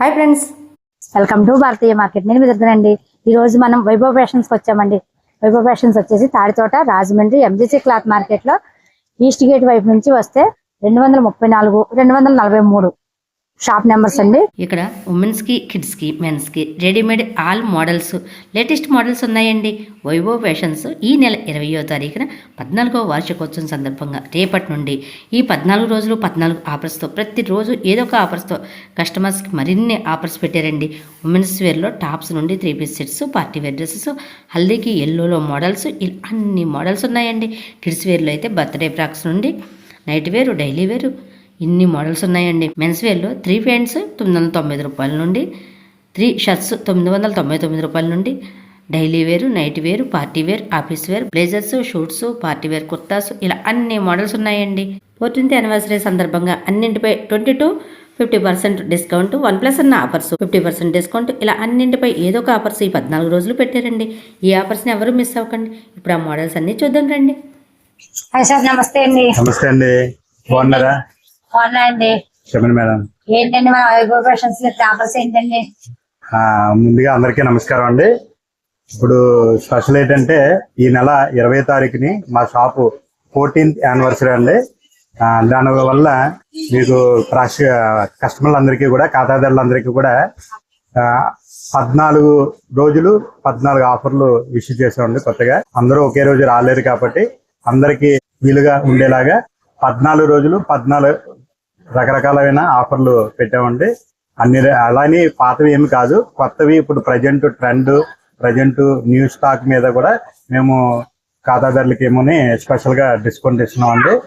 Hi friends. Welcome to Bharatiya market. నేను మీ దగ్గరండి ఈ రోజు మనం వైభవ ఫ్యాషన్స్కి వచ్చామండి. వైభవ ఫ్యాషన్స్ వచ్చేసి తాడితోట రాజమండ్రి ఎంజీసీ క్లాత్ మార్కెట్లో ఈస్ట్ గేట్ వైపు నుంచి వస్తే రెండు వందల ముప్పై నాలుగు రెండు వందల నలభై మూడు షాప్ నెంబర్స్ అండి. ఇక్కడ ఉమెన్స్కి కిడ్స్కి మెన్స్కి readymade all models latest models ఉన్నాయండి. వైభవ్ ఫ్యాషన్స్ ఈ నెల ఇరవయో తారీఖున పద్నాలుగో వార్షికోత్సవం సందర్భంగా రేపటి నుండి ఈ పద్నాలుగు రోజులు పద్నాలుగు ఆఫర్స్తో ప్రతిరోజు ఏదో ఒక ఆఫర్స్తో కస్టమర్స్కి మరిన్ని ఆఫర్స్ పెట్టారండి. ఉమెన్స్ వేర్లో టాప్స్ నుండి three piece sets party wear dresses హల్దీకి ఎల్లోలో మోడల్స్ ఇలా అన్ని మోడల్స్ ఉన్నాయండి. కిడ్స్ వేర్లో అయితే బర్త్డే ఫ్రాక్స్ నుండి నైట్ వేరు డైలీ వేరు ఇన్ని మోడల్స్ ఉన్నాయండి. మెన్స్ వేర్లో త్రీ ప్యాంట్స్ తొమ్మిది వందల తొంభై రూపాయల నుండి త్రీ షర్ట్స్ తొమ్మిది వందల తొంభై తొమ్మిది రూపాయల నుండి daily wear night wear party wear office wear blazers suits party wear kurtas ఇలా అన్ని మోడల్స్ ఉన్నాయండి. ఫోర్టీన్త్ యానివర్సరీ సందర్భంగా అన్నింటిపై twenty to fifty percent discount one plus అన్న ఆఫర్స్ ఫిఫ్టీ పర్సెంట్ డిస్కౌంట్ ఇలా అన్నింటిపై ఏదో ఒక ఆఫర్స్ ఈ పద్నాలుగు రోజులు పెట్టారండి. ఈ ఆఫర్స్ని ఎవరు మిస్ అవ్వకండి. ఇప్పుడు ఆ మోడల్స్ అన్ని చూద్దాం రండి. హాయ్ సార్ నమస్తే అండి. నమస్తే అండి. బాగున్నారా? బాగున్నా అండి చెప్పండి మేడం. ఏంటండి మన వైభవ్ ఫ్యాషన్స్ ఆఫర్స్ ఏంటండి? ఆ, ముందుగా అందరికీ నమస్కారం అండి. ఇప్పుడు స్పెషల్ ఏంటంటే ఈ నెల ఇరవై తారీఖుని మా షాపు ఫోర్టీన్త్ యానివర్సరీ అండి. దాని వల్ల మీకు కస్టమర్లందరికీ కూడా ఖాతాదారులందరికీ కూడా పద్నాలుగు రోజులు పద్నాలుగు ఆఫర్లు ఇష్యూ చేసామండి కొత్తగా. అందరూ ఒకే రోజు రాలేరు కాబట్టి అందరికీ వీలుగా ఉండేలాగా పద్నాలుగు రోజులు పద్నాలుగు రకరకాలైన ఆఫర్లు పెట్టామండి. అన్ని అలానే పాతవి ఏమి కాదు. కొత్తవి ఇప్పుడు present trend present new stock మీద కూడా మేము ఖాతాదారులకి ఏమోని స్పెషల్గా డిస్కౌంట్ ఇస్తున్నామండి.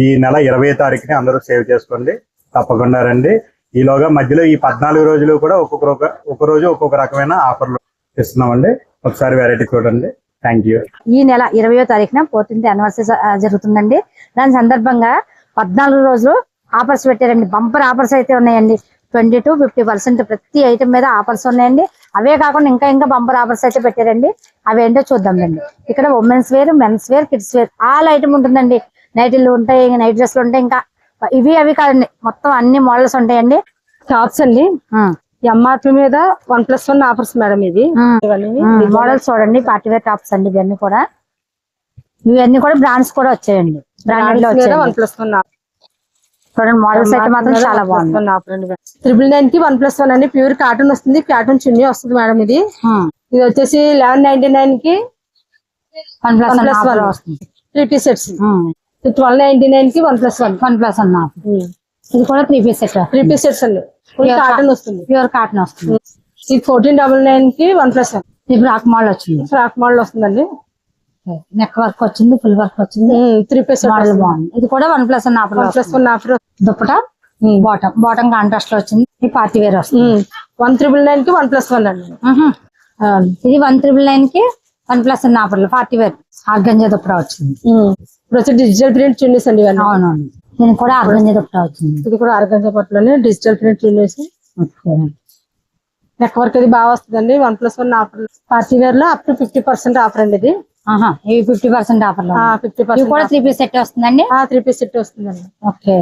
ఈ నెల ఇరవై తారీఖుని అందరూ సేవ్ చేసుకోండి. తప్పకుండా రండి. ఈలోగా మధ్యలో ఈ పద్నాలుగు రోజులు కూడా ఒక్కొక్క రొక- ఒక రోజు ఒక్కొక్క రకమైన ఆఫర్లు ఇస్తున్నామండి. ఒకసారి వెరైటీ చూడండి. Thank you. ఈ నెల ఇరవయో తారీఖున ఫోర్టీన్త్ అనివర్సరీ జరుగుతుందండి. దాని సందర్భంగా పద్నాలుగు రోజులు ఆఫర్స్ పెట్టారండి. బంపర్ ఆఫర్స్ అయితే ఉన్నాయండి. ట్వంటీ టు ఫిఫ్టీ పర్సెంట్ ప్రతి ఐటమ్ మీద ఆఫర్స్ ఉన్నాయండి. అవే కాకుండా ఇంకా ఇంకా బంపర్ ఆఫర్స్ అయితే పెట్టారండి. అవి ఏంటో చూద్దాం రండి ఇక్కడ women's wear men's wear kids wear all item ఉంటుందండి. నైట్లు ఉంటాయి నైట్ డ్రెస్లు ఉంటాయి ఇంకా ఇవి అవి కాదండి. మొత్తం అన్ని మోడల్స్ ఉంటాయండి. టాప్స్ అండి. ఎంఆర్పి మీద one plus one offers madam ఇది మోడల్స్ చూడండి. పార్టీ వేర్ టాప్స్ అండి ఇవన్నీ కూడా. ఇవన్నీ కూడా బ్రాండ్స్ కూడా వచ్చాయండి. వన్ ప్లస్ వన్ చూడండి మోడల్స్ అయితే మాత్రం చాలా బాగుంది త్రిబుల్ నైన్కి వన్ ప్లస్ వన్ అండి. ప్యూర్ కాటన్ వస్తుంది. కాటన్ చున్నీ వస్తుంది మేడం ఇది. ఉమ్. ఇది వచ్చేసి లెవెన్ నైన్టీ నైన్కి వన్ ప్లస్ ప్లస్ వన్. వస్తుంది. Three piece sets twelve ninety నైన్కి one plus one. One plus one offer. ఇది కూడా three piece set three piece sets అండి కాటన్ వస్తుంది. ప్యూర్ కాటన్ వస్తుంది. ఇది ఫోర్టీన్ డబల్ నైన్కి వన్ ప్లస్ వన్. ఇప్పుడు రాక్ మోడల్ వచ్చింది. ఫ్రాక్ మోడల్ వస్తుందండి. నెక్ వర్క్ వచ్చింది ఫుల్ వర్క్ వచ్చింది. త్రీ పీస్ మోడల్ బాగుంది. ఇది కూడా one plus one offer one plus one offer dupatta bottom bottom కాంట్రాస్ట్లో వచ్చింది. ఈ పార్టీ వేర్ వస్తుంది. వన్ త్రిబుల్ నైన్కి వన్ ప్లస్ వన్ అండి. ఇది వన్ త్రిబుల్ నైన్కి వన్ ప్లస్ వన్ ఆఫర్లో పార్టీ వేర్ ఆర్గంజా దుప్పట వచ్చింది. ఇప్పుడు వచ్చి డిజిటల్ ప్రింట్ చున్నీస్ అండి అవునవును. దీనికి కూడా ఆర్గంజా దుప్పట వచ్చింది. ఇది కూడా అరగంట పట్టులోనే digital print chunnis okay. Neck work అది బాగా వస్తుందండి. One plus one offer party వేర్లో up to fifty percent offer అండి ఇది. ఇవి ఫిఫ్టీ పర్సెంట్ ఆఫర్లో ఫిఫ్టీ కూడా పర్సెంట్ త్రీ పీస్ సెట్ వస్తుందండి? త్రీ పీస్ సెట్ వస్తుందండి. ఓకే.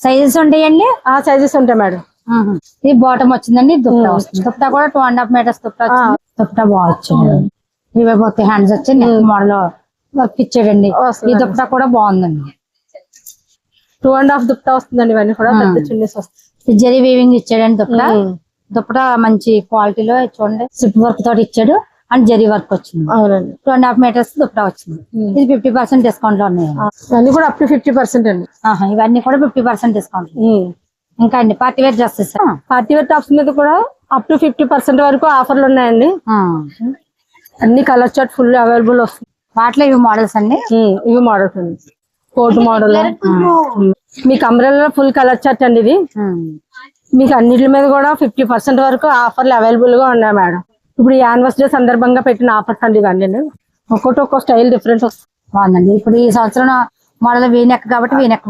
సైజెస్ ఉంటాయండి? ఆ సైజెస్ ఉంటాయి మేడం. ఇది బాటమ్ వచ్చిందండి వస్తుంది. దుప్పటా కూడా two and half metres dupatta వచ్చింది. దుప్పటా బాగా వచ్చింది. హ్యాండ్స్ వచ్చి నెక్ మోడల్ వర్క్ ఇచ్చాడండి. ఈ దుప్పటా కూడా బాగుందండి. టూ అండ్ హాఫ్ దుప్పటా వస్తుందండి ఇవన్నీ కూడా పెద్ద చున్నీస్ జరీ వీవింగ్ ఇచ్చాడండి దుప్పటా. దుప్పటా మంచి క్వాలిటీలో చూడండి. సిప్ వర్క్ తోటి ఇచ్చాడు. అండ్ జరీ వర్క్ వచ్చింది. అవునండి. Two and half metres dupatta వచ్చింది. ఇది ఫిఫ్టీ పర్సెంట్ డిస్కౌంట్లో ఉన్నాయి. ఇవన్నీ కూడా అప్ టు ఫిఫ్టీ పర్సెంట్ అండి. ఆహా, ఇవన్నీ కూడా ఫిఫ్టీ పర్సెంట్ డిస్కౌంట్ ఇంకా అండి party wear dresses. Party wear tops మీద కూడా అప్ టు ఫిఫ్టీ పర్సెంట్ వరకు ఆఫర్లు ఉన్నాయండి. అన్ని కలర్ చార్ట్ ఫుల్ అవైలబుల్ వస్తుంది వాటిలో ఇవి మోడల్స్ అండి? ఉమ్, ఇవి మోడల్స్ అండి. కోట్ మోడల్ మీకు అంబ్రెల్లా ఫుల్ కలర్ చార్ట్ అండి ఇది. మీకు అన్నిటి మీద కూడా ఫిఫ్టీ పర్సెంట్ వరకు ఆఫర్లు అవైలబుల్గా ఉన్నాయి మేడం ఇప్పుడు యానివర్సరీ సందర్భంగా పెట్టిన ఆఫర్స్ అండి ఇవన్నీ. ఒక్కొక్కటి ఒక్కో స్టైల్ డిఫరెంట్ వస్తుంది బాగుందండి ఇప్పుడు ఈ సంవత్సరం మోడల్ వీనెక్ కాబట్టి వీనెక్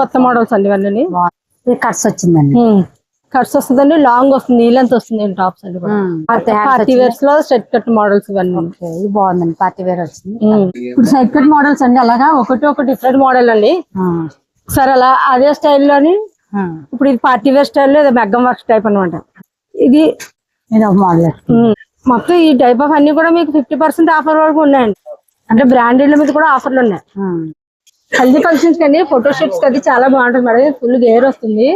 కొత్త మోడల్స్ అండి ఇవన్నీ. కట్స్ వచ్చిందండి. కట్స్ వస్తుందండి లాంగ్ వస్తుంది ఈ లెంత్ వస్తుంది టాప్స్ అండి పార్టీ వేర్స్లో స్ట్రెట్ కట్ మోడల్స్ ఇవన్నీ. బాగుందండి పార్టీ వేర్ వచ్చింది. ఇప్పుడు సైడ్ కట్ మోడల్స్ అండి అలాగా? ఒకటి ఒక డిఫరెంట్ మోడల్ అండి. సరే అలా అదే స్టైల్లోని ఇప్పుడు ఇది పార్టీ వేర్ స్టైల్ ఇది మెగ్గం వర్క్ టైప్ అన్నమాట. ఇది మోడల్ మొత్తం ఈ టైప్ ఆఫ్ అన్ని కూడా మీకు ఫిఫ్టీ పర్సెంట్ ఆఫర్ వరకు ఉన్నాయండి. అంటే బ్రాండెడ్ మీద కూడా ఆఫర్లు ఉన్నాయి. హల్దీ ఫంక్షన్స్ కండి ఫోటో షూట్స్ అది చాలా బాగుంటుంది మేడం. ఫుల్ గేర్ వస్తుంది.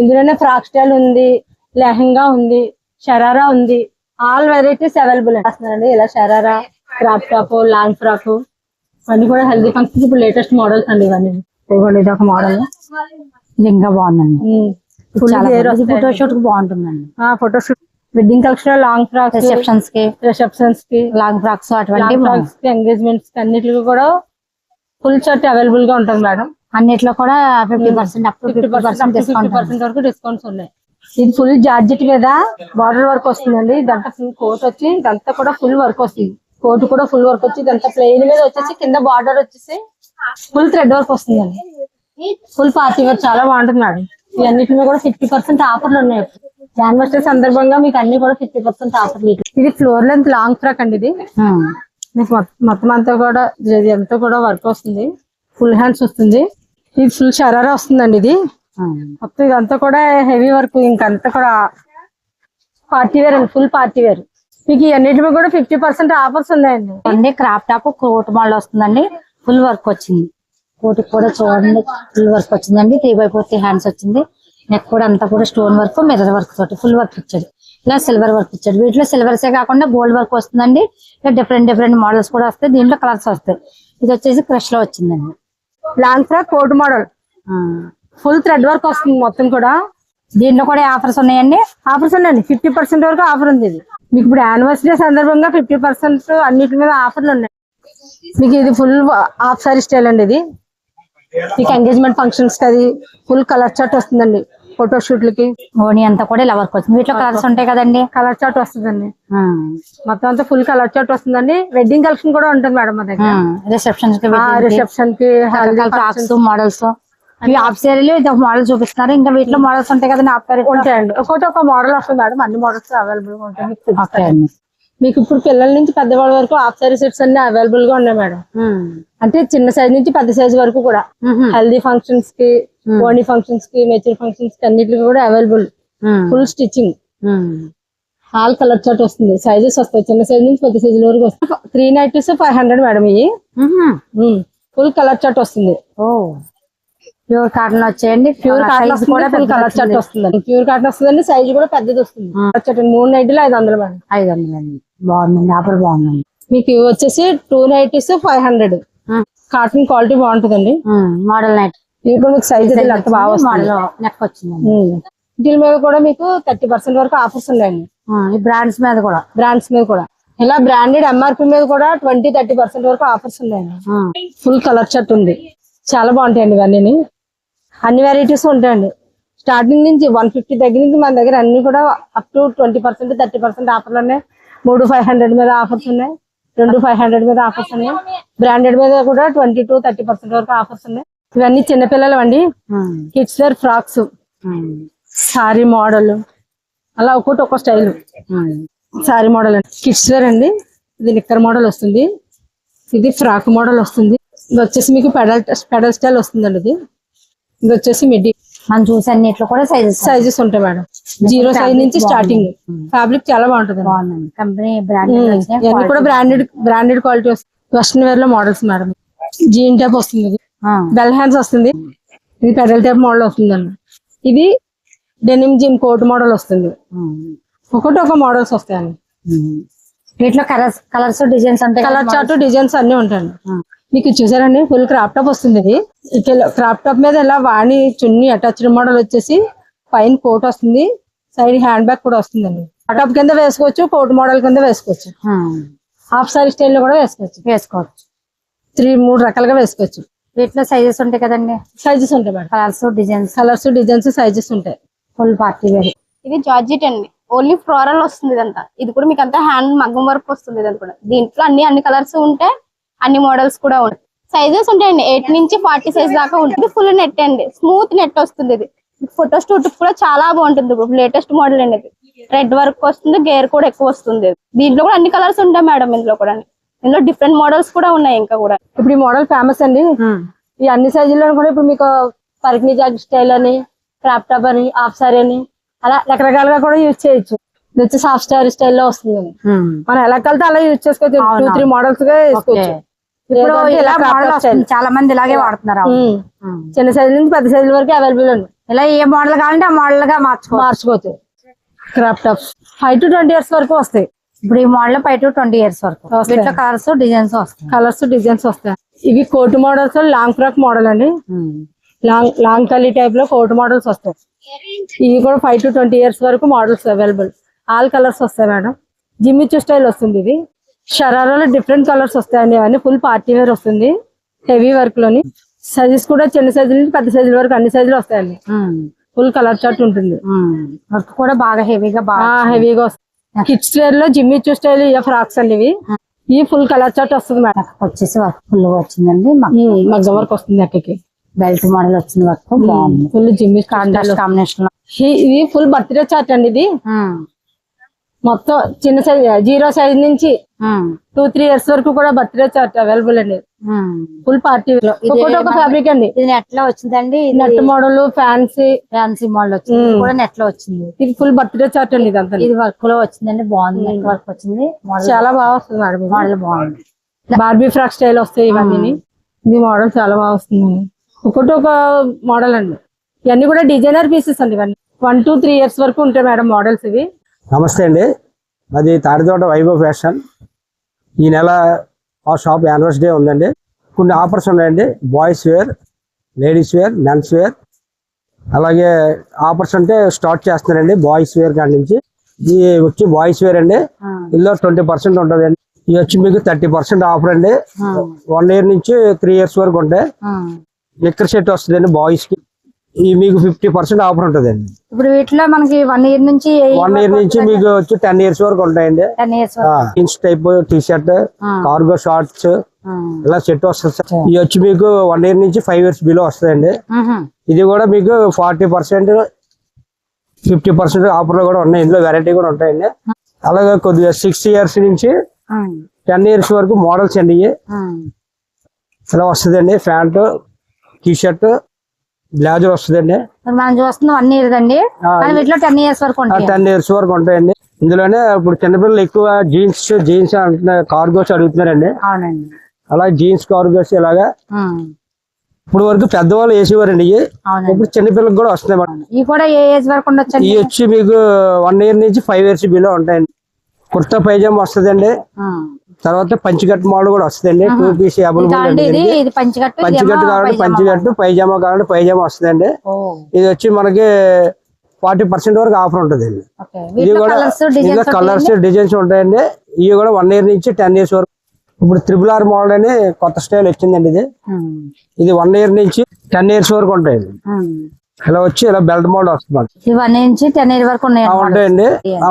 ఇందులోనే ఫ్రాక్ స్టైల్ ఉంది లెహంగా ఉంది షరారా ఉంది. ఆల్ వెరైటీస్ అవైలబుల్ వస్తున్నారండి ఇలా sharara crop top long frock ఇవన్నీ కూడా హెల్దీ ఫంక్షన్స్ ఇప్పుడు లేటెస్ట్ మోడల్స్ అండి ఇవన్నీ. ఇదిగోండి ఇది ఒక మోడల్ ఇది ఇంకా బాగుందండి. ఫుల్ చాలా గేర్ ఫోటో షూట్కి బాగుంటుందండి. Photo shoot wedding collection long frocks రిసెప్షన్స్కి. రిసెప్షన్స్కి లాంగ్ ఫ్రాక్స్ అటువంటి ఫ్రాక్స్కి ఎంగేజ్మెంట్స్కి అన్నిటికి కూడా ఫుల్ షర్ట్ అవైలబుల్గా ఉంటుంది మేడం. అన్నిట్లో కూడా fifty percent up fifty percent వరకు డిస్కౌంట్స్ ఉన్నాయి. ఇది ఫుల్ జార్జెట్ మీద బార్డర్ వర్క్ వస్తుందండి. ఇదంతా ఫుల్ కోట్ వచ్చి ఇదంతా కూడా ఫుల్ వర్క్ వస్తుంది. కోట్ కూడా ఫుల్ వర్క్ వచ్చి ఇదంతా ప్లెయిన్ మీద వచ్చేసి కింద బార్డర్ వచ్చేసి ఫుల్ థ్రెడ్ వర్క్ వస్తుందండి. ఫుల్ పార్టీ వేర్ చాలా బాగుంటుంది మేడం. ఈ అన్నిటి మీద కూడా ఫిఫ్టీ పర్సెంట్ ఆఫర్లు ఉన్నాయి. యానివర్సరీ సందర్భంగా మీకు అన్ని కూడా ఫిఫ్టీ పర్సెంట్ ఆఫర్లు ఇది ఫ్లోర్ లెంత్ లాంగ్ ఫ్రాక్ అండి ఇది. మీకు మొత్తం- మొత్తం అంతా కూడా అంతా కూడా వర్క్ వస్తుంది. ఫుల్ హ్యాండ్స్ వస్తుంది. ఇది ఫుల్ షరారా వస్తుందండి ఇది. మొత్తం ఇదంతా కూడా హెవీ వర్క్ ఇంకంతా కూడా పార్టీ వేర్ అండి ఫుల్ పార్టీ వేర్ మీకు మీద కూడా ఫిఫ్టీ పర్సెంట్ ఆఫర్స్ ఉన్నాయండి. అండి క్రాప్ టాప్ కోట్ మోడల్ వస్తుందండి. ఫుల్ వర్క్ వచ్చింది. కోట్ కూడా చూడండి ఫుల్ వర్క్ వచ్చిందండి. Three by four three hands వచ్చింది. నెక్ కూడా అంతా కూడా స్టోన్ వర్క్ మిర్రర్ వర్క్ తోటి ఫుల్ వర్క్ ఇచ్చాడు. ఇలా సిల్వర్ వర్క్ ఇచ్చాడు. వీటిలో సిల్వర్సే కాకుండా గోల్డ్ వర్క్ వస్తుందండి. ఇలా డిఫరెంట్ డిఫరెంట్ మోడల్స్ కూడా వస్తాయి. దీంట్లో కలర్స్ వస్తాయి. ఇది వచ్చేసి క్రష్లో వచ్చిందండి. Long frock coat model. Full thread work వస్తుంది మొత్తం కూడా. దీంట్లో కూడా ఆఫర్స్ ఉన్నాయండి. ఆఫర్స్ ఉన్నాయండి. ఫిఫ్టీ పర్సెంట్ వరకు ఆఫర్ ఉంది ఇది. మీకు ఇప్పుడు యానివర్సరీ సందర్భంగా ఫిఫ్టీ పర్సెంట్ అన్నిటి మీద ఆఫర్లు ఉన్నాయి. మీకు ఇది ఫుల్ హాఫ్ సారీ స్టైల్ అండి ఇది. మీకు ఎంగేజ్మెంట్ ఫంక్షన్స్ అది ఫుల్ కలర్ చార్ట్ వస్తుందండి ఫోటో షూట్లకి ఓని అంతా కూడా ఇలా వర్క్ వచ్చింది వీటిలో కలర్స్ ఉంటాయి కదండి? కలర్ చార్ట్ వస్తుందండి. మొత్తం అంతా ఫుల్ కలర్ చార్ట్ వస్తుందండి. వెడ్డింగ్ కలెక్షన్ కూడా ఉంటుంది మేడం మా దగ్గర. రిసెప్షన్స్కి రిసెప్షన్కి. ఫ్రాక్స్ మోడల్స్ ఈ హాఫ్ శారీలు ఇది ఒక మోడల్ చూపిస్తున్నారు. ఇంకా వీటిలో మోడల్స్ ఉంటాయి కదండి హాఫ్ శారీ ఉంటాయండి. ఒక్కొక్కటి ఒక మోడల్ వస్తుంది మేడం. అన్ని మోడల్స్ అవైలబుల్గా ఉంటాయి. మీకు ఇప్పుడు పిల్లల నుంచి పెద్దవాళ్ళ వరకు హాఫ్ సారీ సెట్స్ అన్ని అవైలబుల్గా ఉన్నాయి మేడం. అంటే చిన్న సైజ్ నుంచి పెద్ద సైజ్ వరకు కూడా. హెల్దీ ఫంక్షన్స్కి ఓణి ఫంక్షన్స్కి మెచ్యూర్ ఫంక్షన్స్కి అన్నిటికి కూడా available full stitching all colour chart వస్తుంది. సైజెస్ వస్తాయి. చిన్న సైజ్ నుంచి పెద్ద సైజ్ వరకు వస్తాయి. Three nighties five hundred madam ఇవి. ఫుల్ కలర్ చార్ట్ వస్తుంది. ప్యూర్ కాటన్ వచ్చేయండి. ప్యూర్ కాటన్ కూడా కలర్ చార్ట్ వస్తుంది ప్యూర్ కాటన్ వస్తుందండి సైజ్ కూడా పెద్దది వస్తుంది. chart మూడు నైటీలు ఐదు వందలు మేడం. ఐదు వందలండి బాగుందండి ఆఫర్ బాగుందండి. మీకు ఇవి వచ్చేసి two nighties five hundred. Cotton quality బాగుంటుందండి. Model night. ఇప్పుడు మీకు సైజ్ అంత బాగా వస్తుంది. మోడల్ నెక్ వచ్చిందండి. ఉమ్. దీని మీద కూడా మీకు థర్టీ పర్సెంట్ వరకు ఆఫర్స్ ఉన్నాయండి. ఈ బ్రాండ్స్ మీద కూడా. బ్రాండ్స్ మీద కూడా. ఇలా బ్రాండెడ్ ఎంఆర్పి మీద కూడా ట్వంటీ థర్టీ పర్సెంట్ వరకు ఆఫర్స్ ఉన్నాయండి. ఫుల్ కలర్ షర్ట్ ఉంది. చాలా బాగుంటాయండి ఇవన్నీ అన్ని వెరైటీస్ ఉంటాయండి. స్టార్టింగ్ నుంచి వన్ ఫిఫ్టీ దగ్గర నుంచి మన దగ్గర అన్ని కూడా up to twenty percent thirty percent ఆఫర్లు ఉన్నాయి. మూడు ఫైవ్ హండ్రెడ్ మీద ఆఫర్స్ ఉన్నాయి. రెండు ఫైవ్ హండ్రెడ్ మీద ఆఫర్స్ ఉన్నాయి. బ్రాండెడ్ మీద కూడా ట్వంటీ టు థర్టీ పర్సెంట్ వరకు ఆఫర్స్ ఉన్నాయి. ఇవన్నీ చిన్నపిల్లలు అండి kids wear frocks sari model అలా ఒక్కొక్కటి ఒక్కో స్టైల్. సారీ మోడల్ అండి. కిడ్స్ వేర్ అండి. ఇది నిక్కర్ మోడల్ వస్తుంది. ఇది ఫ్రాక్ మోడల్ వస్తుంది. ఇది వచ్చేసి మీకు పెడల్ పెడల్ స్టైల్ వస్తుందండి ఇది. ఇది వచ్చేసి మిడ్డీ మనం చూసే అన్నిట్లో కూడా సైజెస్ సైజెస్ ఉంటాయి మేడం. జీరో సైజ్ నుంచి స్టార్టింగ్ ఫ్యాబ్రిక్ చాలా బాగుంటుంది బాగుందండి. కంపెనీ ఇవన్నీ కూడా బ్రాండెడ్ బ్రాండెడ్ క్వాలిటీ వస్తుంది వెస్ట్రన్ వేర్లో మోడల్స్ మేడం. జీన్ టైప్ వస్తుంది ఇది. బెల్ హ్యాండ్స్ వస్తుంది. ఇది పెడల్ టైప్ మోడల్ వస్తుందండి ఇది డెనిమ్ జీన్ కోట్ మోడల్ వస్తుంది. ఒకటి ఒక మోడల్స్ వస్తాయండి. వీటిలో కలర్స్ కలర్స్ డిజైన్స్ ఉంటాయి కలర్ చార్ట్ డిజైన్స్ అన్ని ఉంటాయండి. మీకు చూసారండి ఫుల్ క్రాప్ టాప్ వస్తుంది ఇది. క్రాప్ టాప్ మీద ఇలా వాణి చున్నీ అటాచ్డ్ మోడల్ వచ్చేసి పైన కోట్ వస్తుంది. సైడ్ హ్యాండ్ బ్యాగ్ కూడా వస్తుందండి. టాప్ కింద వేసుకోవచ్చు కోట్ మోడల్ కింద వేసుకోవచ్చు. హాఫ్ సారీ స్టైల్లో కూడా వేసుకోవచ్చు. వేసుకోవచ్చు. త్రీ మూడు రకాలుగా వేసుకోవచ్చు. వీటిలో సైజెస్ ఉంటాయి కదండి. సైజెస్ ఉంటాయి madam. Colours designs colours designs sizes ఉంటాయి. ఫుల్ పార్టీ వేర్ ఇది జార్జెట్ అండి. ఓన్లీ ఫ్లోరల్ వస్తుంది ఇదంతా. ఇది కూడా మీకు అంతా హ్యాండ్ మగ్గం వర్క్ వస్తుంది ఇదంతా కూడా. దీంట్లో అన్ని అన్ని కలర్స్ ఉంటాయి అన్ని మోడల్స్ కూడా ఉంటాయి సైజెస్ ఉంటాయండి. ఎయిట్ నుంచి ఫార్టీ సైజ్ దాకా ఉంటుంది ఫుల్ నెట్ అండి. స్మూత్ నెట్ వస్తుంది ఇది. ఫోటో షూట్ కూడా చాలా బాగుంటుంది. ఇప్పుడు లేటెస్ట్ మోడల్ అండి ఇది. రెడ్ వర్క్ వస్తుంది గేర్ కూడా ఎక్కువ వస్తుంది. దీంట్లో కూడా అన్ని కలర్స్ ఉంటాయి మేడం ఇందులో కూడా. ఇందులో డిఫరెంట్ మోడల్స్ కూడా ఉన్నాయి ఇంకా కూడా. ఇప్పుడు ఈ మోడల్ ఫేమస్ అండి. ఈ అన్ని సైజుల్లో కూడా ఇప్పుడు మీకు పరికిణి జాకెట్ స్టైల్ అని క్రాప్ టాప్ అని హాఫ్ సారీ అని అలా రకరకాలుగా కూడా యూజ్ చేయొచ్చు. ఇది వచ్చి సాఫ్ట్ స్టార్ స్టైల్లో వస్తుంది మనం ఎలా కలితే అలా యూజ్ చేసుకోవచ్చు టూ. త్రీ మోడల్స్గా వేసుకోవచ్చు. ఇప్పుడు ఇలా మోడల్ వస్తుంది? చాలా మంది ఇలాగే వాడుతున్నారు. చిన్న సైజు నుంచి పెద్ద సైజు వరకు అవైలబుల్ అండి ఇలా ఏ మోడల్ కావాలంటే ఆ మోడల్గా మార్చుకో మార్చుకోవచ్చు. Crop tops five to twenty years వరకు వస్తాయి. ఇప్పుడు ఈ model five to twenty years వరకు. వీటిలో కలర్స్ డిజైన్స్ వస్తాయి. కలర్స్ డిజైన్స్ వస్తాయి. ఇవి coat models long frock model అండి. లాంగ్ లాంగ్ కలీ టైప్లో కోట్ మోడల్స్ వస్తాయి. ఇవి కూడా ఫైవ్ టు ట్వంటీ ఇయర్స్ వరకు మోడల్స్ అవైలబుల్ ఆల్ కలర్స్ వస్తాయి మేడం జిమ్మిచు స్టైల్ వస్తుంది ఇది. షరారాలో డిఫరెంట్ కలర్స్ వస్తాయండి. ఇవన్నీ ఫుల్ పార్టీ వేర్ వస్తుంది. హెవీ వర్క్లోని. సైజెస్ కూడా చిన్న సైజుల నుంచి పెద్ద సైజుల వరకు అన్ని సైజులు వస్తాయండి. ఫుల్ కలర్ చార్ట్ ఉంటుంది. వర్క్ కూడా బాగా హెవీగా బాగా హెవీగా వస్తుంది. కిడ్స్ వేర్లో జిమ్మిచు స్టైల్ ఇవి ఫ్రాక్స్ అండి ఇవి. ఈ ఫుల్ కలర్ చార్ట్ వస్తుంది మేడం. వచ్చేసి వర్క్ ఫుల్ వచ్చిందండి. మగ్గం వర్క్ వస్తుంది అక్కకి. బెల్ట్ మోడల్ వచ్చింది వర్క్ ఫుల్ జిమ్మి కాంట్రాస్ట్ కాంబినేషన్ ఇది ఫుల్ బర్త్డే చార్ట్ అండి ఇది. మొత్తం చిన్న సైజ్ జీరో సైజ్ నుంచి టూ త్రీ ఇయర్స్ వరకు కూడా బర్త్డే చార్ట్ అవైలబుల్ అండి. ఫుల్ పార్టీ ఒకటి ఒక ఫ్యాబ్రిక్ అండి. ఇది నెట్లో వచ్చిందండి. నట్ మోడల్ ఫ్యాన్సీ ఫ్యాన్సీ మోడల్ వచ్చింది. ఇది కూడా నెట్లో వచ్చింది. ఇది ఫుల్ బర్త్డే చార్ట్ అండి ఇదంతా ఇది వర్క్లో వచ్చిందండి. బాగుంది. నెట్ వర్క్ వచ్చింది. చాలా బాగా వస్తుంది మేడం. మోడల్ బాగుంది. బార్బీ ఫ్రాక్ స్టైల్ వస్తాయి ఇవన్నీ. ఇది మోడల్ చాలా బాగా వస్తుంది. ఒకటి ఒక మోడల్ అండి. ఇవన్నీ కూడా డిజైనర్ పీసెస్ అండి ఇవన్నీ. వన్ టూ త్రీ ఇయర్స్ వరకు ఉంటాయి మేడం మోడల్స్ ఇవి. నమస్తే అండి. అది తాడితోట వైభవ్ ఫ్యాషన్. ఈ నెల ఆ షాప్ యానివర్స్ డే ఉందండి. కొన్ని ఆఫర్స్ ఉన్నాయండి. Boys wear ladies wear men's wear. అలాగే ఆఫర్స్ అంటే స్టార్ట్ చేస్తున్నారండి బాయ్స్ వేర్ కాడి నుంచి. ఇది వచ్చి బాయ్స్ వేర్ అండి. ఇందులో ట్వంటీ పర్సెంట్ ఉంటుంది అండి ఇది వచ్చి మీకు థర్టీ పర్సెంట్ ఆఫర్ అండి. వన్ ఇయర్ నుంచి త్రీ ఇయర్స్ వరకు ఉంటాయి. నిక్కర్ సెట్ వస్తుందండి బాయ్స్కి ఈ మీకు ఫిఫ్టీ పర్సెంట్ ఆఫర్ ఉంటుందండి. ఇప్పుడు వీటిలో మనకి వన్ ఇయర్ నుంచి వన్ ఇయర్ నుంచి మీకు వచ్చి టెన్ ఇయర్స్ వరకు ఉంటాయండి. Jeans type T shirt cargo shorts ఇలా సెట్ వస్తుంది సార్. ఇది వచ్చి మీకు వన్ ఇయర్ నుంచి ఫైవ్ ఇయర్స్ బిలో వస్తుందండి. ఇది కూడా మీకు ఫార్టీ పర్సెంట్ ఫిఫ్టీ పర్సెంట్ ఆఫర్లో కూడా ఉన్నాయి. ఇందులో వెరైటీ కూడా ఉంటాయండి. అలాగే కొద్దిగా సిక్స్ ఇయర్స్ నుంచి టెన్ ఇయర్స్ వరకు మోడల్స్ అండి ఇవి. ఇలా వస్తుందండి. ప్యాంట్ టీ షర్ట్ బ్లాజర్ వస్తుందండి. మనం చూస్తున్నాం అండి వీటిలో టెన్ ఇయర్స్ వరకు టెన్ ఇయర్స్ వరకు ఉంటాయండి. ఇందులోనే ఇప్పుడు చిన్నపిల్లలు ఎక్కువ జీన్స్ జీన్స్ అంటున్నారు కార్గోస్ అడుగుతున్నారండి. అవునండి. అలా జీన్స్ కార్గోస్ ఇలాగా. ఇప్పుడు వరకు పెద్దవాళ్ళు వేసేవారండి ఇవి. అవునండి. ఇప్పుడు చిన్నపిల్లలకు కూడా వస్తున్నాయి మేడం ఇవి కూడా ఏ ఏజ్ వరకు ఉండొచ్చు ఇవి వచ్చి మీకు వన్ ఇయర్ నుంచి ఫైవ్ ఇయర్స్ బిలో ఉంటాయండి. కుర్తా పైజామా వస్తుందండి. తర్వాత పంచికట్టు మోడల్ కూడా వస్తుందండి. టూ పీస్ అండి. ఇదేమో పంచికట్టు కావాలంటే పైజామా. పంచికట్టు పైజామా కావాలంటే పైజామా వస్తుందండి. ఇది వచ్చి మనకి ఫార్టీ పర్సెంట్ వరకు ఆఫర్ ఉంటుందండి. ఓకే. ఇది కూడా కలర్స్ ఇందులో డిజైన్స్ కలర్స్ డిజైన్స్ ఉంటాయండి. ఇవి కూడా వన్ ఇయర్ నుంచి టెన్ ఇయర్స్ వరకు. ఇప్పుడు త్రిబుల్ ఆర్ మోడల్ అని కొత్త స్టైల్ వచ్చిందండి ఇది. ఇది వన్ ఇయర్ నుంచి టెన్ ఇయర్స్ వరకు ఉంటాయండి. ఇలా వచ్చి ఇలా బెల్ట్ మోడల్ వస్తుంది. మనకి. ఇవి వన్ నుంచి టెన్ ఇయర్ వరకు ఉన్నాయి ఉంటాయండి.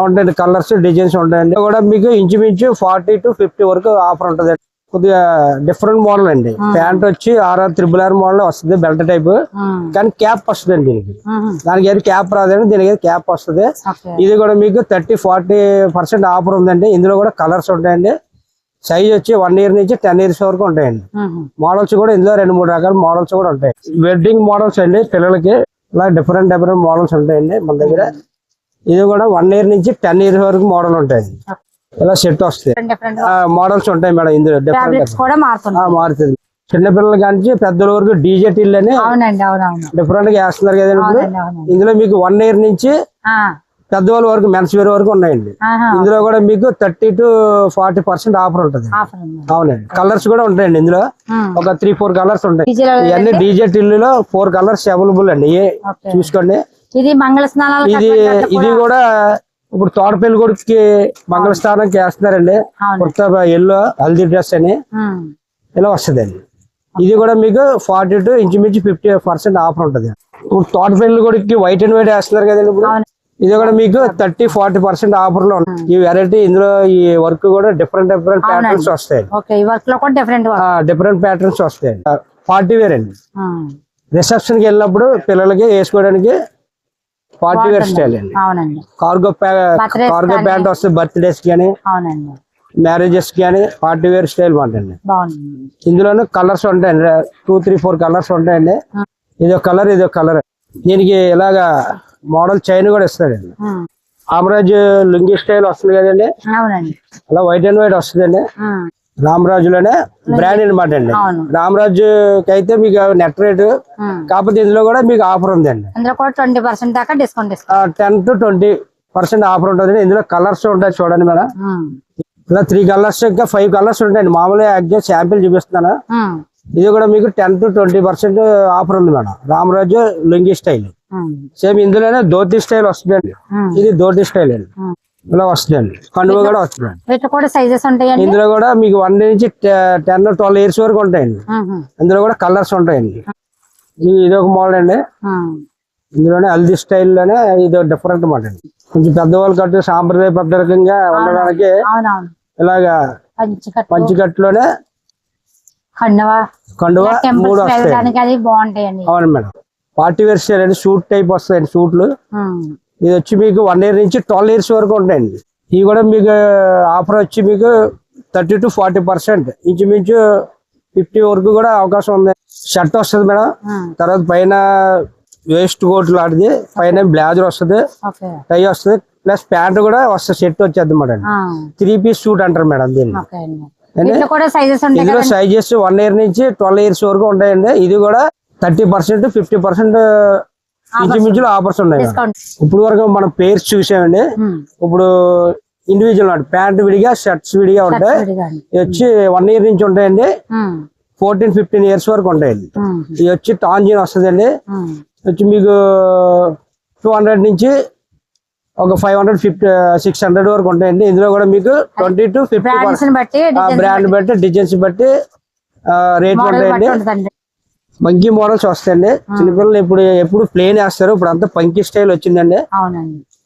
ఉంటాయండి. కలర్స్ డిజైన్స్ ఉంటాయండి. కూడా మీకు ఇంచుమించు ఫార్టీ టు ఫిఫ్టీ వరకు ఆఫర్ ఉంటుంది కొద్దిగా డిఫరెంట్ మోడల్ అండి. ప్యాంట్ వచ్చి ఆర్ఆర్ త్రిబుల్ ఆర్ మోడల్ వస్తుంది బెల్ట్ టైప్ కానీ క్యాప్ వస్తుందండి దీనికి. దానికి ఏది క్యాప్ రాదండి దీనికి ఏది క్యాప్ వస్తుంది. ఇది కూడా మీకు థర్టీ ఫార్టీ పర్సెంట్ ఆఫర్ ఉందండి. ఇందులో కూడా కలర్స్ ఉంటాయండి. సైజ్ వచ్చి వన్ ఇయర్ నుంచి టెన్ ఇయర్స్ వరకు ఉంటాయండి. మోడల్స్ కూడా ఇందులో రెండు మూడు రకాల మోడల్స్ కూడా ఉంటాయి. వెడ్డింగ్ మోడల్స్ అండి పిల్లలకి ఇలా డిఫరెంట్ డిఫరెంట్ మోడల్స్ ఉంటాయండి మన దగ్గర. ఇది కూడా వన్ ఇయర్ నుంచి టెన్ ఇయర్స్ వరకు మోడల్ ఉంటాయండి ఇలా సెట్ వస్తాయి. మోడల్స్ ఉంటాయి మేడం ఇందులో డిఫరెంట్ మారుతుంది. చిన్నపిల్లల కానీ పెద్దల వరకు డీజే టిల్ అని డిఫరెంట్గా వేస్తున్నారు కదండి ఇందులో మీకు వన్ ఇయర్ నుంచి పెద్దవాళ్ళ వరకు మెన్స్ వేర్ వరకు ఉన్నాయండి. ఇందులో కూడా మీకు thirty to forty percent offer ఉంటుంది. అవునండి. కలర్స్ కూడా ఉంటాయండి ఇందులో. ఒక త్రీ ఫోర్ కలర్స్ ఉంటాయి. ఇవన్నీ డీజే టిల్లులో ఫోర్ కలర్స్ అవైలబుల్ అండి. ఏ. చూసుకోండి. ఇది మంగళ స్నానాలు ఇది ఇది కూడా ఇప్పుడు తోటపల్లి కొడుకుకి మంగళస్థానంకి వేస్తున్నారండి అవును. కొత్త ఎల్లో హల్దీ డ్రెస్ అని. ఇలా వస్తుందండి. ఇది కూడా మీకు ఫార్టీ టు ఇంచుమించు ఫిఫ్టీ పర్సెంట్ ఆఫర్ ఉంటుంది. ఇప్పుడు తోటపల్లి కొడుకుకి వైట్ అండ్ వైట్ వేస్తున్నారు కదండి ఇప్పుడు. ఇది కూడా మీకు థర్టీ ఫార్టీ పర్సెంట్ ఆఫర్లో ఈ వెరైటీ. ఇందులో ఈ వర్క్ కూడా డిఫరెంట్ డిఫరెంట్ ప్యాటర్న్స్ వస్తాయి. డిఫరెంట్ ప్యాటర్న్స్ వస్తాయి. పార్టీ వేర్ అండి. రిసెప్షన్కి వెళ్ళినప్పుడు పిల్లలకి వేసుకోవడానికి పార్టీ వేర్ స్టైల్ అండి. Cargo cargo. ప్యాంట్ వస్తుంది బర్త్డేస్ కానీ మ్యారేజెస్ కానీ పార్టీ వేర్ స్టైల్ బాగుంటుంది. ఇందులోనే కలర్స్ ఉంటాయండి. టూ త్రీ ఫోర్ కలర్స్ ఉంటాయండి. ఇది కలర్ ఇది కలర్. దీనికి ఇలాగా మోడల్ చైన్ కూడా ఇస్తారండి ఉమ్, రామరాజు లుంగి స్టైల్ వస్తుంది కదండి. అలా వైట్ అండ్ వైట్ వస్తుందండి. రామరాజులోనే బ్రాండ్ అనమాట అండి. అవును. రామరాజుకి అయితే మీకు నెట్ రేటు. కాకపోతే ఇందులో కూడా మీకు ఆఫర్ ఉందండి. Ten to twenty percent offer ఉంటుంది ఇందులో కలర్స్ ఉంటాయి చూడండి మేడం. ఇలా త్రీ కలర్స్ ఇంకా ఫైవ్ కలర్స్ ఉంటాయండి. మామూలుగా ఎగ్జాక్ట్ శాంపిల్ చూపిస్తున్నాను. ఇది కూడా మీకు ten to twenty percent offer ఉంది madam. Ramaraju lungi style. Same ఇందులోనే ధోతి స్టైల్ వస్తుందండి. ఇది ధోతి స్టైల్ అండి. ఇలా వస్తుందండి. కండువ కూడా వస్తుందండి. ఇందులో కూడా మీకు వన్ నుంచి టెన్ ట్వెల్వ్ ఇయర్స్ వరకు ఉంటాయండి. ఇందులో కూడా కలర్స్ ఉంటాయండి. ఇది ఒక మోడల్ అండి. ఇందులోనే హల్దీ స్టైల్లోనే ఇది డిఫరెంట్ మోడల్ అండి. కొంచెం పెద్దవాళ్ళు కట్టు సాంప్రదాయ పద్ధతిగా ఉండడానికి ఇలాగా పంచికట్టు పంచికట్టులోనే కండవ. మూడు వస్తాయి అవును మేడం. పార్టీ వేర్ స్టైల్ అండి. సూట్ టైప్ వస్తాయండి సూట్లు. ఉమ్, ఇది వచ్చి మీకు వన్ ఇయర్ నుంచి ట్వెల్వ్ ఇయర్స్ వరకు ఉంటాయండి. ఇవి కూడా మీకు ఆఫర్ వచ్చి మీకు థర్టీ టు ఫార్టీ పర్సెంట్ ఇంచుమించు ఫిఫ్టీ వరకు కూడా అవకాశం ఉంది. షర్ట్ వస్తుంది మేడం. తర్వాత పైన వేస్ట్ కోట్ లాంటిది. పైన బ్లేజర్ వస్తుంది. టై వస్తుంది. ప్లస్ ప్యాంట్ కూడా వస్తుంది. సెట్ వచ్చేది మేడం. త్రీ పీస్ సూట్ అంటారు మేడం దీన్ని. ఇందులో సైజెస్ వన్ ఇయర్ నుంచి ట్వెల్వ్ ఇయర్స్ వరకు ఉంటాయండి. ఇది కూడా థర్టీ పర్సెంట్ ఫిఫ్టీ పర్సెంట్ ఇంచుమించులో ఆఫర్స్ ఉన్నాయి. ఇప్పుడు వరకు మనం పేర్స్ చూసామండి. ఉమ్, ఇప్పుడు ఇండివిజువల్ అంటే ప్యాంట్ విడిగా షర్ట్స్ విడిగా ఉంటాయి. వచ్చి వన్ ఇయర్ నుంచి ఉంటాయండి. ఫోర్టీన్ ఫిఫ్టీన్ ఇయర్స్ వరకు ఉంటాయండి. ఉమ్, ఇది వచ్చి టాంజిన్ వస్తుందండి. ఉమ్, వచ్చి మీకు టూ హండ్రెడ్ నుంచి ఒక five hundred fifty six hundred వరకు ఉంటాయండి. ఇందులో కూడా మీకు ట్వంటీ టు ఫిఫ్టీ బ్రాండ్ బట్టి, డిజైన్స్ బట్టి. రేట్ ఉంటాయండి మంకీ మోడల్స్ వస్తాయండి. చిన్నపిల్లలు ఇప్పుడు ఎప్పుడు ప్లేన్ వేస్తారు. ఇప్పుడు అంతా పంకీ స్టైల్ వచ్చిందండి.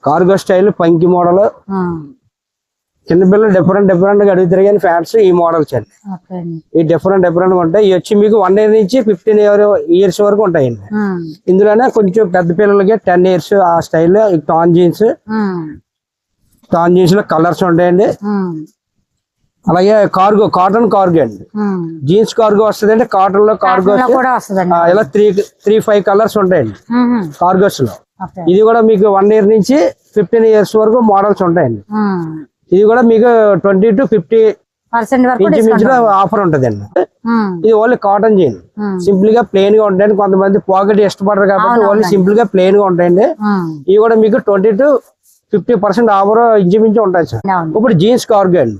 కార్గో స్టైల్ పంకీ మోడల్ ఉమ్, చిన్నపిల్లలు డిఫరెంట్ డిఫరెంట్గా అడుగుతారు కానీ ఫ్యాన్స్ ఈ మోడల్స్ అండి. ఈ డిఫరెంట్ డిఫరెంట్గా ఉంటాయి. ఇవి వచ్చి మీకు వన్ ఇయర్ నుంచి ఫిఫ్టీన్ ఇయర్స్ వరకు ఉంటాయండి. ఇందులోనే కొంచెం పెద్ద పిల్లలకి టెన్ ఇయర్స్ ఆ స్టైల్ టాన్ జీన్స్ టాన్ జీన్స్లో కలర్స్ ఉంటాయండి. అలాగే కార్గో కాటన్ కార్గో అండి. జీన్స్ కార్గో కాటన్లో కార్గో కాటన్లో వస్తుందండి. ఇలా త్రీ త్రీ ఫైవ్ కలర్స్ ఉంటాయండి. కార్గోస్లో. ఇది కూడా మీకు వన్ ఇయర్ నుంచి ఫిఫ్టీన్ ఇయర్స్ వరకు మోడల్స్ ఉంటాయండి. ఇది కూడా మీకు ట్వంటీ టు ఫిఫ్టీ పర్సెంట్ వరకు ఇంచు డిస్కౌంట్ మించులో ఆఫర్ ఉంటదండి. ఉమ్, ఇది ఓన్లీ కాటన్ జీన్ సింపుల్గా ప్లెయిన్గా ఉంటాయండి. కొంతమంది పాకెట్ ఇష్టపడరు కాబట్టి ఓన్లీ సింపుల్గా ప్లెయిన్గా ఉంటాయండి ఇవి కూడా మీకు twenty to fifty percent offer ఇంచుమించు ఉంటాయి సార్. ఇప్పుడు జీన్స్ కార్గో అండి.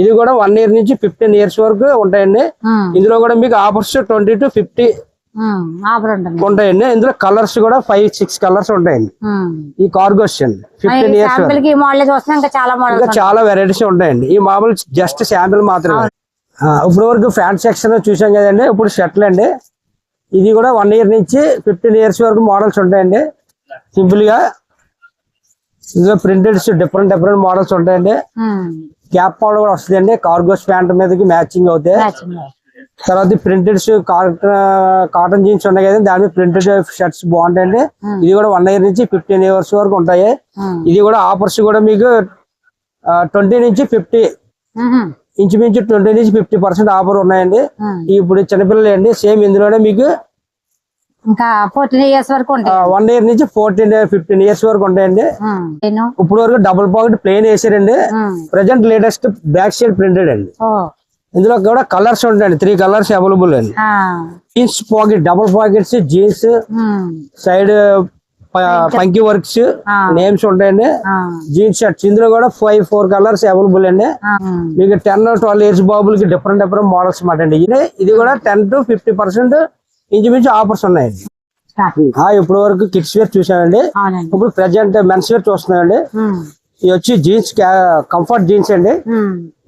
ఇది కూడా వన్ ఇయర్ నుంచి ఫిఫ్టీన్ ఇయర్స్ వరకు ఉంటాయండి. ఇందులో కూడా మీకు ఆఫర్స్ ట్వంటీ టు ఫిఫ్టీ ఉంటుంది ఉంటాయండి. ఇందులో కలర్స్ కూడా ఫైవ్ సిక్స్ కలర్స్ ఉంటాయండి. ఈ కార్గోస్ అండి ఫిఫ్టీన్ ఇయర్స్ ఇంకా చాలా వెరైటీస్ ఉంటాయండి. ఈ మామూలు జస్ట్ శాంపిల్ మాత్రమే. ఇప్పుడు వరకు ఫ్యాన్ సెక్షన్ చూసాం కదండి. ఇప్పుడు షర్ట్లు అండి. ఇది కూడా వన్ ఇయర్ నుంచి ఫిఫ్టీన్ ఇయర్స్ వరకు మోడల్స్ ఉంటాయండి. సింపుల్గా. ఇందులో ప్రింటెడ్స్ డిఫరెంట్ డిఫరెంట్ మోడల్స్ ఉంటాయండి. క్యాప్ మోడల్ కూడా వస్తుందండి. కార్గోస్ ప్యాంట్ మీదకి మ్యాచింగ్ అవుతాయి. తర్వాత ప్రింటెడ్స్ కాటన్ జీన్స్ ఉన్నాయి కదా దాని మీద ప్రింటెడ్ షర్ట్స్ బాగుంటాయండి. ఇది కూడా వన్ ఇయర్ నుంచి ఫిఫ్టీన్ ఇయర్స్ వరకు ఉంటాయి. ఇది కూడా ఆఫర్స్ కూడా మీకు ట్వంటీ నుంచి ఫిఫ్టీ. ఇంచుమించు ట్వంటీ నుంచి ఫిఫ్టీ పర్సెంట్ ఆఫర్ ఉన్నాయండి. ఇప్పుడు చిన్నపిల్లలు అండి సేమ్ ఇందులోనే మీకు ఇంకా ఫోర్టీన్ ఇయర్స్ వరకు ఉంటాయి. వన్ ఇయర్ నుంచి ఫోర్టీన్ ఫిఫ్టీన్ ఇయర్స్ వరకు ఉంటాయండి. ఇప్పుడు వరకు డబుల్ పాకెట్ ప్లేన్ వేసారండి. ఉమ్, present latest back side printed అండి. ఇందులో కూడా కలర్స్ ఉంటాయండి. త్రీ కలర్స్ అవైలబుల్ అండి. Jeans pocket double pockets jeans side funky works. Names ఉంటాయండి. Jeans shirts. ఇందులో కూడా ఫైవ్ ఫోర్ కలర్స్ అవైలబుల్ అండి. మీకు టెన్ ట్వెల్వ్ ఇయర్స్ బాబులకి డిఫరెంట్ డిఫరెంట్ మోడల్స్ మాట అండి. ఇది ఇది కూడా టెన్ టు ఫిఫ్టీ పర్సెంట్ ఇంచుమించు ఆఫర్స్ ఉన్నాయండి ఇప్పుడు వరకు కిడ్స్ వేర్ చూసామండి. ఇప్పుడు ప్రజెంట్ మెన్స్ వేర్ చూస్తున్నామండి. ఇది వచ్చి జీన్స్ కంఫర్ట్ జీన్స్ అండి.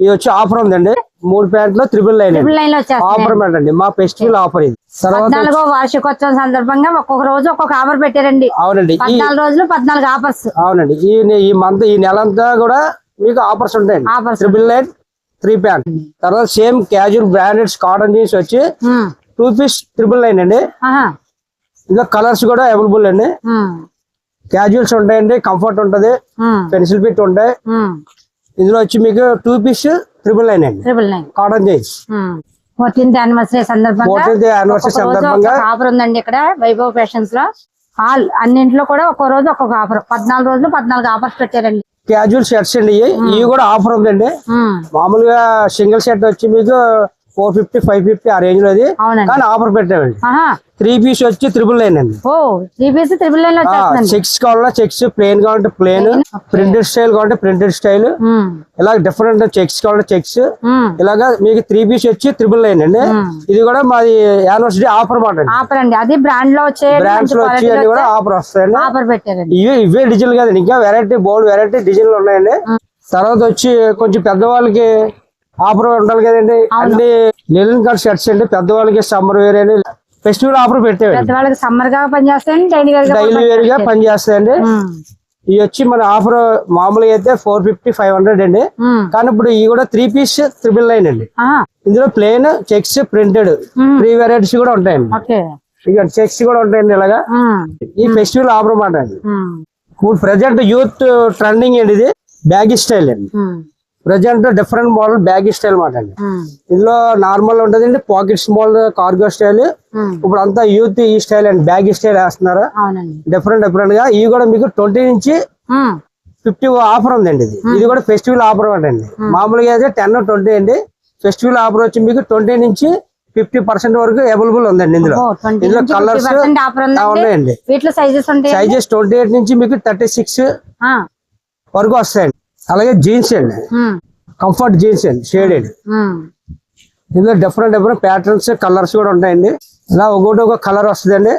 ఇది వచ్చి ఆఫర్ ఉందండి. మూడు ప్యాంట్లు త్రిబుల్ లైన్ లైన్ ఆఫర్ అండి. మా ఫెస్టివల్ ఆఫర్ ఇది. పద్నాలుగో వార్షికోత్సవం సందర్భంగా ఒక్కొక్క రోజు ఒక్కొక్క ఆఫర్ పెట్టారండి. అవునండి. పద్నాలుగు రోజులు పద్నాలుగు ఆఫర్స్ అవునండి. ఈ ఈ మంత్ ఈ నెల అంతా కూడా మీకు ఆఫర్స్ ఉంటాయండి. ట్రిపుల్ నైన్ త్రీ ప్యాంట్ తర్వాత same casual branded cotton jeans వచ్చి టూ పీస్ ట్రిపుల్ నైన్ అండి. ఇంకా కలర్స్ కూడా అవైలబుల్ అండి. క్యాజువల్స్ ఉంటాయండి కంఫర్ట్ ఉంటది. పెన్సిల్ ఫిట్ ఉంటాయి. ఉమ్, ఇందులో వచ్చి మీకు టూ పీస్ ట్రిపుల్ నైన్ అండి. Triple nine cotton jeans fourteenth anniversary సందర్భంగా 14th anniversary ఒక్కొక్క రోజు సందర్భంగా ఒక్కొక్క ఆఫర్ ఉందండి ఇక్కడ వైభవ్ ఫ్యాషన్స్లో. ఆల్ అన్నింట్లో కూడా ఒక్కో రోజు ఒక్కొక్క ఆఫర్ పద్నాలుగు రోజులు పద్నాలుగు ఆఫర్స్ పెట్టారండి. క్యాజువల్ షర్ట్స్ అండి ఇవి. ఇవి కూడా ఆఫర్ ఉందండి. ఉమ్, మామూలుగా సింగిల్ షర్ట్ వచ్చి మీకు ఫోర్ ఫిఫ్టీ ఫైవ్ ఫిఫ్టీ ఆ రేంజ్లో అది. కానీ ఆఫర్ పెట్టామండి. త్రీ పీస్ వచ్చి త్రిబుల్ నైన్ అండి. ఓ త్రీ పీస్ త్రిబుల్ చెక్స్ కావాలన్నా చెక్స్ ప్లేన్ కావాలంటే ప్లేన్ ప్రింటెడ్ స్టైల్ కావాలంటే ప్రింటెడ్ స్టైల్ ఇలా డిఫరెంట్ చెక్స్ కావాలంటే చెక్స్ ఇలాగా మీకు త్రీ పీస్ వచ్చి త్రిబుల్ నైన్ అండి. ఇది కూడా మాది యానివర్సరీ ఆఫర్ మాట ఆఫర్ అండి. అది బ్రాండ్లో వచ్చే బ్రాండ్స్లో వచ్చి కూడా ఆఫర్ వస్తాయండి. ఆఫర్ పెట్టారండి. ఇవే ఇవే డిజైన్ కదండి. ఇంకా వెరైటీ బోల్డ్ వెరైటీ డిజైన్లు ఉన్నాయండి. తర్వాత వచ్చి కొంచెం పెద్దవాళ్ళకి ఆఫర్ ఉండాలి కదండి. అన్ని లెలిన్ కలర్ షర్ట్స్ అండి పెద్దవాళ్ళకి సమ్మర్ వేర్ అని ఫెస్టివల్ ఆఫర్ పెద్దవాళ్ళకి సమ్మర్గా పనిచేస్తాయండి డైలీ వేర్గా డైలీ వేర్గా పనిచేస్తాయండి. ఇవి వచ్చి మన ఆఫర్ మామూలుగా అయితే ఫోర్ ఫిఫ్టీ ఫైవ్ హండ్రెడ్ అండి. కానీ ఇప్పుడు ఇవి కూడా త్రీ పీస్ త్రిబుల్ నైన్ అండి. ఇందులో plain checks printed three varieties కూడా ఉంటాయండి. ఇక చెక్స్ కూడా ఉంటాయండి ఇలాగా. ఈ ఫెస్టివల్ ఆఫర్ అన్నమాట అండి ఇప్పుడు ప్రజెంట్ యూత్ ట్రెండింగ్ అండి ఇది. బ్యాగీ స్టైల్ అండి. Present different model baggy style మాట అండి. ఇందులో నార్మల్ ఉంటదండి పాకెట్ స్మాల్ కార్గో స్టైల్. ఇప్పుడు అంతా యూత్ ఈ స్టైల్ అండి బ్యాగీ స్టైల్ వేస్తున్నారు. డిఫరెంట్ డిఫరెంట్గా ఇవి కూడా మీకు ట్వంటీ నుంచి ఫిఫ్టీ ఆఫర్ ఉందండి ఇది. ఇది కూడా ఫెస్టివల్ ఆఫర్ అండి. మామూలుగా అయితే టెన్ ట్వంటీ అండి. ఫెస్టివల్ ఆఫర్ వచ్చి మీకు ట్వంటీ నుంచి ఫిఫ్టీ పర్సెంట్ వరకు అవైలబుల్ ఉందండి ఇందులో. ఓ, 20 ఇందులో కలర్స్ 50% ఆఫర్ ఉందండి. ఉన్నాయండి. సైజెస్ ట్వంటీ ఎయిట్ నుంచి మీకు థర్టీ సిక్స్ వరకు వస్తాయండి. అలాగే జీన్స్ అండి. కంఫర్ట్ జీన్స్ అండి షేడెడ్ ఇందులో డిఫరెంట్ డిఫరెంట్ ప్యాటర్న్స్ కలర్స్ కూడా ఉంటాయండి. ఇలా ఒకటి ఒక కలర్ వస్తుందండి.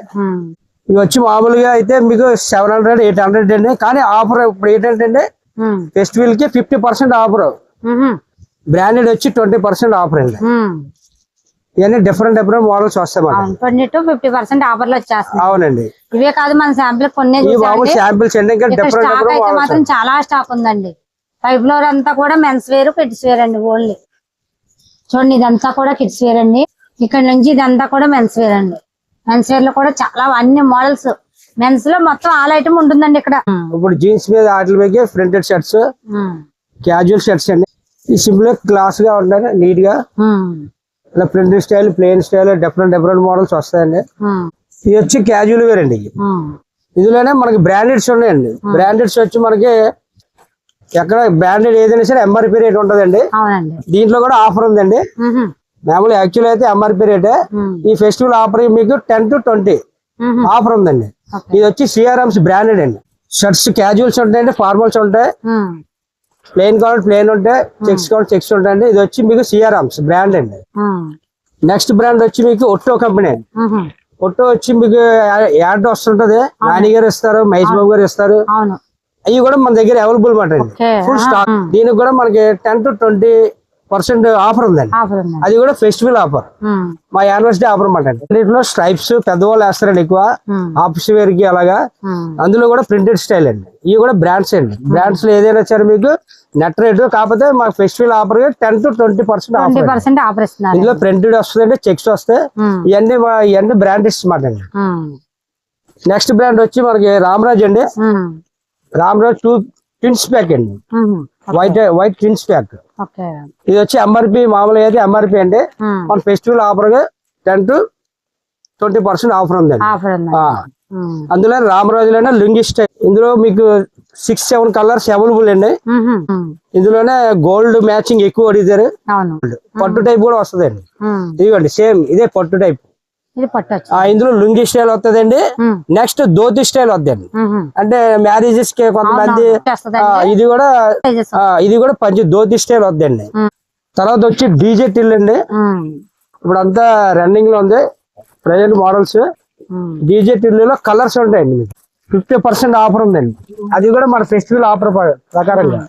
ఇవి వచ్చి మామూలుగా అయితే మీకు సెవెన్ హండ్రెడ్ ఎయిట్ హండ్రెడ్ అండి. కానీ ఆఫర్ ఇప్పుడు ఏంటంటే ఫెస్టివల్కి ఫిఫ్టీ పర్సెంట్ ఆఫర్ బ్రాండెడ్ వచ్చి ట్వంటీ పర్సెంట్ ఆఫర్ అండి. ఇవన్నీ డిఫరెంట్ డిఫరెంట్ మోడల్స్ వస్తాయి ఫిఫ్టీ పర్సెంట్ ఆఫర్లు అవునండి. ఇవే కాదు మన శాంపిల్ కొన్ని శాంపిల్స్ అండి ఇంకా డిఫరెంట్ మాత్రం చాలా స్టాక్ ఉందండి. ఫైవ్ ఫ్లోర్ అంతా కూడా మెన్స్ వేర్ కిడ్స్ వేర్ అండి ఓన్లీ. చూడండి ఇదంతా కూడా కిడ్స్ వేర్ అండి. ఇక్కడ నుంచి ఇదంతా కూడా మెన్స్ వేర్ అండి. మెన్స్ వేర్లో కూడా చాలా అన్ని మోడల్స్. మెన్స్లో మొత్తం ఆల్ ఐటమ్ ఉంటుందండి ఇక్కడ. ఇప్పుడు జీన్స్ మీద వాటి మీద ప్రింటెడ్ షర్ట్స్ క్యాజువల్ షర్ట్స్ అండి. ఈ సింపుల్ క్లాస్గా ఉంటాయి నీట్గా. ఇలా printed style plain style different different models వస్తాయండి. ఇది వచ్చి క్యాజువల్ వేర్ అండి ఇందులోనే మనకి బ్రాండెడ్స్ ఉన్నాయండి. బ్రాండెడ్స్ వచ్చి మనకి ఎక్కడ బ్రాండెడ్ ఏదైనా సరే ఎంఆర్పి రేట్ ఉంటుందండి. దీంట్లో కూడా ఆఫర్ ఉందండి. మామూలు యాక్చువల్ అయితే ఎంఆర్పి రేటే ఈ ఫెస్టివల్ ఆఫర్ మీకు టెన్ టు ట్వంటీ ఆఫర్ ఉందండి. ఇది వచ్చి సిఆర్ఎంస్ బ్రాండెడ్ అండి. షర్ట్స్ క్యాజువల్స్ ఉంటాయండి ఫార్మల్స్ ఉంటాయి. ఉమ్, ప్లెయిన్ కావాలి ప్లెయిన్ ఉంటాయి. చెక్స్ కావాలి చెక్స్ ఉంటాయండి. ఇది వచ్చి మీకు సిఆర్ఎంస్ బ్రాండ్ అండి. నెక్స్ట్ బ్రాండ్ వచ్చి మీకు ఒట్టో కంపెనీ అండి. ఒట్టో వచ్చి మీకు యాడ్ వస్తుంటది. నాని గారు ఇస్తారు మహేష్ బాబు గారు ఇస్తారు. అవి కూడా మన దగ్గర అవైలబుల్ మాట. Full stock. దీనికి కూడా మనకి ten to twenty percent offer ఉందండి. అది కూడా ఫెస్టివల్ ఆఫర్ మా యానివర్సరీ ఆఫర్ అన్నమాట అండి. దీంట్లో స్ట్రైప్స్ పెద్దవాళ్ళు వేస్తారండి ఎక్కువ. ఆఫీస్ వేర్కి అలాగా. అందులో కూడా ప్రింటెడ్ స్టైల్ అండి. ఇవి కూడా బ్రాండ్స్ అండి. బ్రాండ్స్లో ఏదైనా సరే మీకు నెట్ రేట్ కాకపోతే మాకు festival offer ten to twenty percent offer ఇందులో ప్రింటెడ్ వస్తుందండి చెక్స్ వస్తాయి ఇవన్నీ ఇవన్నీ బ్రాండెడ్స్ మాట అండి. ఉమ్, నెక్స్ట్ బ్రాండ్ వచ్చి మనకి రామరాజ్ అండి. రామరాజ్ టూ ట్విన్స్ ప్యాక్ అండి. White white twins pack. ఇది వచ్చి ఎంఆర్పి మామూలుగా అయితే ఎంఆర్పి అండి. మన festival ఆఫర్గా ten to twenty percent offer ఉందండి. అందులో రామరాజులోనే లుంగి స్టైల్ ఇందులో మీకు సిక్స్ సెవెన్ కలర్స్ అవైలబుల్ అండి. ఇందులోనే గోల్డ్ మ్యాచింగ్ ఎక్కువ అడిగారు పట్టు టైప్ కూడా వస్తుందండి. ఉమ్, ఇదిగోండి సేమ్ ఇదే పట్టు టైప్. ఇందులో లుంగి స్టైల్ వస్తుందండి నెక్స్ట్ ధోతి స్టైల్ వద్దండి. అంటే మ్యారేజెస్కి కొంతమంది ఇది కూడా ఇది కూడా పంచి ధోతి స్టైల్ వద్దండి. తర్వాత వచ్చి డీజే టిల్ అండి. ఇప్పుడు అంతా రన్నింగ్లో ఉంది. Present models. డీజే టిల్లులో కలర్స్ ఉంటాయండి. మీకు ఫిఫ్టీ పర్సెంట్ ఆఫర్ ఉందండి. అది కూడా మన ఫెస్టివల్ ఆఫర్ ప్రకారంగా.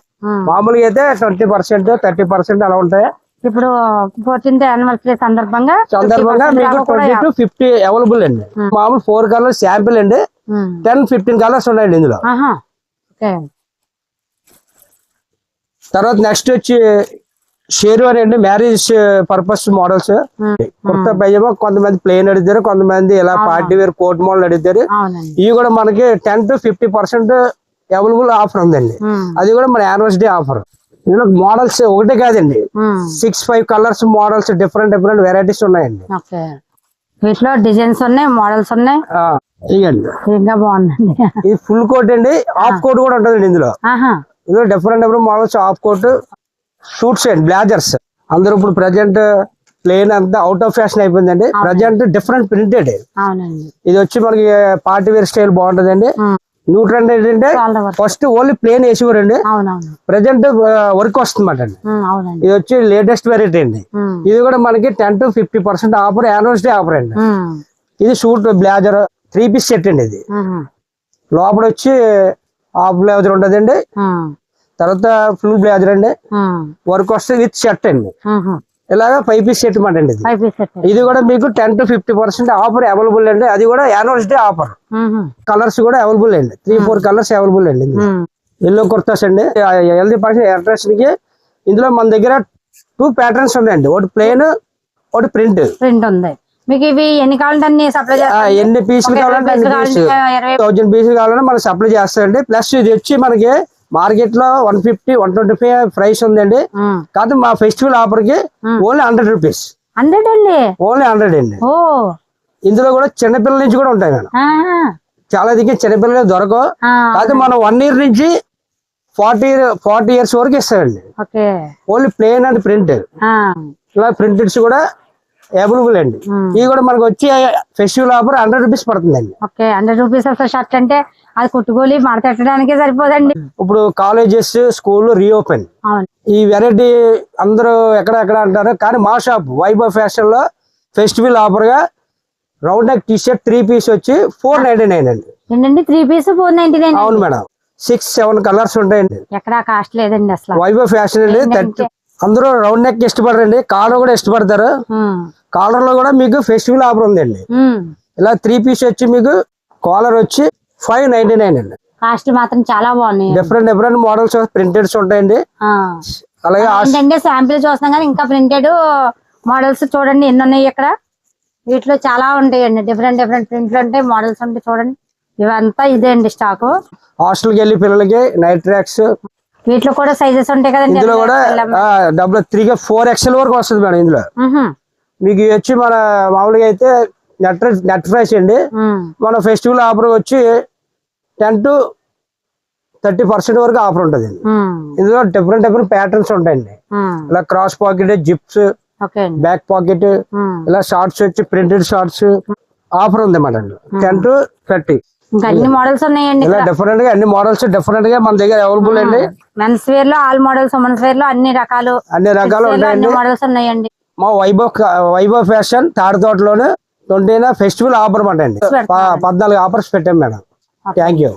మామూలుగా అయితే ట్వంటీ పర్సెంట్ థర్టీ పర్సెంట్ అలా ఉంటాయి. ఇప్పుడు ఫోర్టీన్త్ యానివర్సరీ సందర్భంగా సందర్భంగా 50% మీకు ట్వంటీ టు ఫిఫ్టీ అవైలబుల్ అండి. మామూలు ఫోర్ కలర్స్ శాంపిల్ అండి. టెన్ ఫిఫ్టీన్ కలర్స్ ఉన్నాయండి ఇందులో. తర్వాత నెక్స్ట్ వచ్చి షేర్వాని అండి. మ్యారేజ్ పర్పస్ మోడల్స్ ఉమ్, కుర్తా పైజామా కొంతమంది ప్లేన్ అడుగుతారు కొంతమంది ఇలా పార్టీ వేర్ కోట్ మోడల్ అడుగుతారు ఇవి కూడా మనకి ten to fifty percent available offer ఉందండి. ఉమ్, అది కూడా మన యానివర్సరీ ఆఫర్ ఇందులో మోడల్స్ ఒకటే కాదండి. Six five colours models different different varieties ఉన్నాయండి. వీటిలో డిజైన్స్ ఉన్నాయి మోడల్స్ ఉన్నాయి. ఇవ్వండి ఇంకా బాగుందండి ఇది ఫుల్ కోట్ అండి హాఫ్ కోట్ కూడా ఉంటుందండి ఇందులో. ఇందులో different different models half coat suits అండి బ్లాజర్స్ అందరూ ఇప్పుడు ప్రజెంట్ ప్లేన్ అంతా అవుట్ ఆఫ్ ఫ్యాషన్ అయిపోయిందండి. ప్రజెంట్ డిఫరెంట్ ప్రింటెడ్ ఇది వచ్చి మనకి పార్టీ వేర్ స్టైల్ బాగుంటుందండి. ఉమ్. న్యూ ట్రెండ్ ఏంటంటే ఫస్ట్ ఓన్లీ ప్లేన్ వేసేవారండి అవునవును. ప్రజెంట్ వర్క్ వస్తుందన్నమాట అండి. ఇది వచ్చి లేటెస్ట్ వెరైటీ అండి. ఇది కూడా మనకి ten to fifty percent offer anniversary offer అండి. ఇది suit blazer three piece set అండి ఇది. లోపల వచ్చి హాఫ్ బ్లేజర్ ఉంటుందండి. ఉమ్, తర్వాత ఫుల్ బ్లేజర్ అండి. వర్క్ వస్తే విత్ షర్ట్ అండి. ఇలాగా ఫైవ్ పీస్ సెట్ మాట అండి ఇది. కూడా మీకు ten to fifty percent offer available అండి. అది కూడా యానివర్సరీ ఆఫర్ ఉమ్, కలర్స్ కూడా అవైలబుల్ అండి. త్రీ ఫోర్ కలర్స్ అవైలబుల్ అండి ఎల్లో కుర్తాస్ అండి. హెల్దీ పర్సన్ అడ్రస్కి ఇందులో మన దగ్గర టూ ప్యాటర్న్స్ ఉన్నాయండి. ఒకటి ప్లెయిన్ ఒకటి ప్రింట్ ప్రింట్ ఉంది. మీకు ఇవి ఎన్ని కావాలంటే సప్లై చేస్తారు ఎన్ని పీసులు కావాలంటే కావాలంటే థౌజండ్ పీసులు కావాలన్నా మనం సప్లై చేస్తామండి ప్లస్ ఇది వచ్చి మనకి మార్కెట్లో one fifty one twenty five price ఉందండి. కాదు మా ఫెస్టివల్ ఆఫర్కి ఓన్లీ హండ్రెడ్ రూపీస్. హండ్రెడ్ అండి? ఓన్లీ హండ్రెడ్ అండి. ఇందులో కూడా చిన్నపిల్లల నుంచి కూడా ఉంటాయి మేడం. చాలా దిగి చిన్నపిల్లలు దొరకవు. కాదు మనం వన్ ఇయర్ నుంచి ఫార్టీ ఫార్టీ ఇయర్స్ వరకు ఇస్తామండి okay. Only plain and print ఇలా ప్రింటెడ్స్ కూడా అవైలబుల్ అండి. ఇవి కూడా మనకు వచ్చి ఫెస్టివల్ ఆఫర్ హండ్రెడ్ రూపీస్ పడుతుందండి. ఓకే హండ్రెడ్ రూపీస్ షర్ట్ అంటే అది కుట్టుకోలి మడతెట్టడానికే సరిపోదండి. ఇప్పుడు కాలేజెస్ స్కూల్ రీఓపెన్ ఈ వెరైటీ అందరూ ఎక్కడ ఎక్కడ అంటారు కానీ మా షాప్ వైభవ్ ఫ్యాషన్లో festival ఆఫర్గా round neck T shirt three piece వచ్చి ఫోర్ నైన్టీ నైన్ అండి. ఏంటండి? Three piece four ninety nine అవును మేడం. సిక్స్ సెవెన్ కలర్స్ ఉంటాయండి. ఎక్కడా కాస్ట్ లేదండి అసలు. వైభవ్ ఫ్యాషన్ అండి థర్టీ అందరూ రౌండ్ నెక్ ఇష్టపడరండి. కాలర్ కూడా ఇష్టపడతారు. కాలర్లో కూడా మీకు ఫెస్టివల్ ఆఫర్ ఉందండి. ఇలా త్రీ పీస్ వచ్చి మీకు కాలర్ వచ్చి ఫైవ్ నైన్టీ నైన్ అండి. కాస్ట్ మాత్రం చాలా బాగున్నాయి. డిఫరెంట్ డిఫరెంట్ మోడల్స్ ప్రింటెడ్స్ ఉంటాయండి. అలాగే ఏంటంటే శాంపిల్ చూస్తున్నాం కానీ ఇంకా ప్రింటెడ్ మోడల్స్ చూడండి. ఎన్ని ఉన్నాయి ఇక్కడ? వీటిలో చాలా ఉంటాయండి. డిఫరెంట్ డిఫరెంట్ ప్రింట్లు ఉంటాయి. మోడల్స్ ఉంటాయి చూడండి. ఇవంతా ఇదే అండి స్టాక్ హాస్టల్కి వెళ్ళి పిల్లలకి నైట్ ట్రాక్స్ వీటిలో కూడా సైజెస్ ఉంటాయి కదండి ఇందులో కూడా డబ్బులు త్రీ ఫోర్ ఎక్స్ఎల్ వరకు వస్తుంది మేడం ఇందులో. మీకు వచ్చి మన మామూలుగా అయితే నెట్ నెట్ ప్రైస్ అండి. మన ఫెస్టివల్ ఆఫర్ వచ్చి టెన్ టు థర్టీ పర్సెంట్ వరకు ఆఫర్ ఉంటుంది. ఇందులో డిఫరెంట్ డిఫరెంట్ ప్యాటర్న్స్ ఉంటాయండి. ఇలా cross pocket zips back pocket. ఇలా షార్ట్స్ వచ్చి ప్రింటెడ్ షార్ట్స్ ఆఫర్ ఉంది మేడం టెన్ టు థర్టీ అన్ని మోడల్స్ ఉన్నాయండి ఇలా డిఫరెంట్గా అన్ని మోడల్స్ డిఫరెంట్గా మన దగ్గర అవైలబుల్ అండి. మెన్స్ వేర్లో ఆల్ మోడల్స్ ఉమెన్స్ వేర్లో అన్ని రకాలు. అన్ని రకాలు అన్ని మోడల్స్ ఉన్నాయండి. మా వైభవ్ వైభవ్ ఫ్యాషన్ తాడితోటలోనే ట్వంటీ ఫెస్టివల్ ఆఫర్ అండి. పద్నాలుగు ఆఫర్స్ పెట్టాం మేడం. Thank you